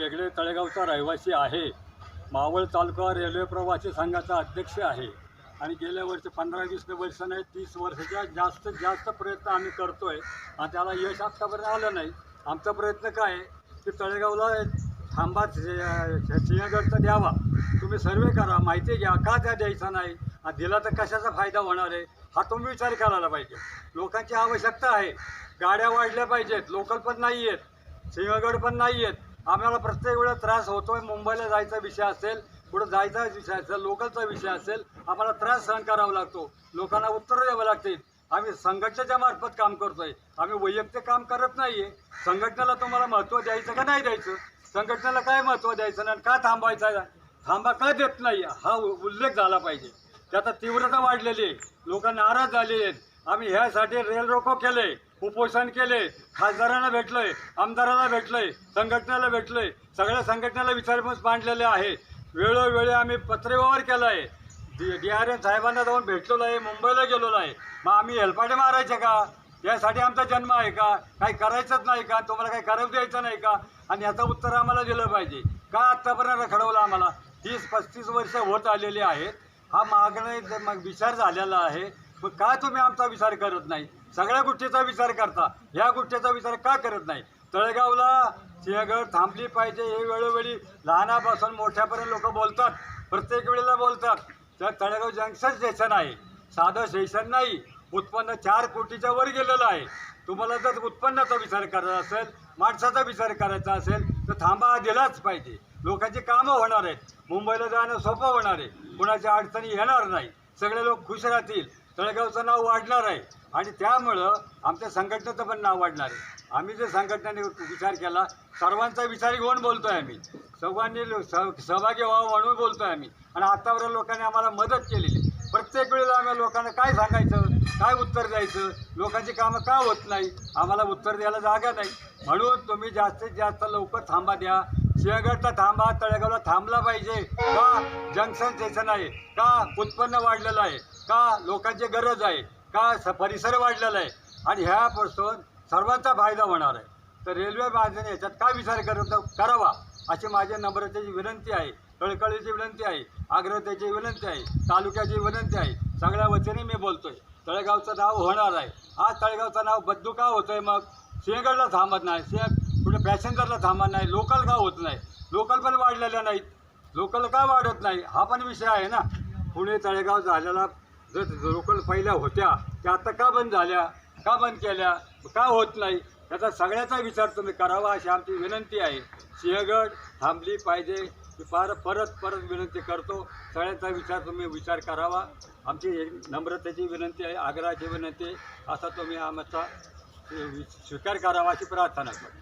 बेगडे तळेगावचा रहिवासी आहे. मावळ तालुका रेल्वे प्रवासी संघाचा अध्यक्ष आहे. आणि गेल्या वर्षी पंधरा वीस वर्ष नाही तीस वर्षाच्या जास्तीत जास्त प्रयत्न आम्ही करतोय. आणि त्याला यश आत्तापर्यंत आलं नाही. आमचा प्रयत्न काय आहे? की तळेगावला थांबा सिंहगडचा द्यावा. तुम्ही सर्वे करा माहिती घ्या. का त्या द्यायचा नाही? आणि दिला तर कशाचा फायदा होणार आहे? हा तुम्ही विचार करायला पाहिजे. लोकांची आवश्यकता आहे. गाड्या वाढल्या पाहिजेत. लोकल पण नाही आहेत सिंहगड पण नाही आहेत आम्हाला प्रत्येक वेळा त्रास होतोय मुंबईला जायचा विषय असेल पुढे जायचा विषय असेल लोकलचा विषय असेल आम्हाला त्रास सहन करावा लागतो. लोकांना उत्तरं द्यावं लागतील. आम्ही संघटनेच्या मार्फत काम करतोय. आम्ही वैयक्तिक काम करत नाहीये. संघटनेला तुम्हाला महत्त्व द्यायचं का नाही द्यायचं? संघटनेला काय महत्त्व द्यायचं नाही का थांबायचं? थांबा का देत नाही? हा उल्लेख झाला पाहिजे. त्याचा तीव्रता वाढलेली आहे. लोक नाराज झालेले आहेत. आम्ही ह्यासाठी रेल रोको केले उपोषण केले खासदारांना भेटलंय आमदारांना भेटलंय संघटनेला भेटलंय सगळ्या संघटनेला विचारपूस मांडलेले आहे. वेळोवेळी आम्ही पत्रव्यवहार केला आहे डी डी आर एन साहेबांना जाऊन भेटलेलो आहे मुंबईला गेलेलो आहे. मग आम्ही हेलपाटे मारायचे का? यासाठी आमचा जन्म आहे का? काही करायचंच नाही का? तुम्हाला काही करू द्यायचं नाही का? आणि याचं उत्तर आम्हाला दिलं पाहिजे. का आत्तापर्यंत रखडवलं आम्हाला? तीस पस्तीस वर्ष होत आलेली आहेत. हा मागणे मग विचार झालेला आहे. मग का तुम्ही आमचा विचार करत नाही? सगळ्या गोष्टीचा विचार करता. ह्या गोष्टीचा विचार का करत नाही? तळेगावला सिंहगड थांबली पाहिजे हे वेळोवेळी लहानापासून मोठ्यापर्यंत लोक बोलतात. प्रत्येक वेळेला बोलतात. तर तळेगाव जंक्शन स्टेशन आहे. साधं स्टेशन नाही. उत्पन्न चार कोटीच्या वर गेलेलं आहे. तुम्हाला जर उत्पन्नाचा विचार करायचा असेल माणसाचा विचार करायचा असेल तर थांबा दिलाच पाहिजे. लोकांची कामं होणार आहेत. मुंबईला जाणं सोपं होणार आहे. कुणाच्या अडचणी येणार नाही. सगळे लोक खुश राहतील. तळेगावचं नाव वाढणार आहे. आणि त्यामुळं आमच्या संघटनेचं पण नाव वाढणार आहे. आम्ही जे संघटनेने विचार केला सर्वांचा विचार घेऊन आहे आम्ही. सर्वांनी लो- सहभागी व्हावं म्हणून बोलतो आहे आम्ही. आणि आतापर्यंत लोकांनी आम्हाला मदत केलेली प्रत्येक वेळेला आम्ही लोकांना काय सांगायचं काय उत्तर द्यायचं लोकांची कामं का होत नाही आम्हाला उत्तर द्यायला जागा नाही. म्हणून तुम्ही जास्तीत जास्त लवकर थांबा द्या. सिंहगडचा थांबा तळेगावला थांबला पाहिजे. का जंक्शन स्टेशन आहे का उत्पन्न वाढलेलं आहे? का लोकांची गरज आहे? का स परिसर वाढलेला आहे? आणि ह्यापासून सर्वांचा फायदा होणार आहे. तर रेल्वे बांधणे याच्यात काय विचार करत करावा अशी माझ्या नम्रतेची विनंती आहे. कळकळीची विनंती आहे. आग्रतेची विनंती आहे. तालुक्याची विनंती आहे. सगळ्या वतीने मी बोलतोय. तळेगावचं नाव होणार आहे. आज तळेगावचं नाव बद्दू का होतंय मग? सिंहगडला थांबत नाही. सिंह पॅसेंजरला थांबा नाही लोकल का होत नाही? लोकल पण वाढलेल्या नाहीत. लोकल का वाढत नाही? हा पण विषय आहे ना. पुणे तळेगाव झालेला जर लोकल पहिल्या होत्या त्या आता का बंद झाल्या? का बंद केल्या? का होत नाही? याचा सगळ्याचा विचार तुम्ही करावा अशी आमची विनंती आहे. सिंहगड थांबली पाहिजे. फार परत परत विनंती करतो. सगळ्यांचा विचार तुम्ही विचार करावा. आमची एक नम्रतेची विनंती आहे आग्रहाची विनंती आहे. असा तुम्ही आमचा स्वीकार करावा अशी प्रार्थना करतो.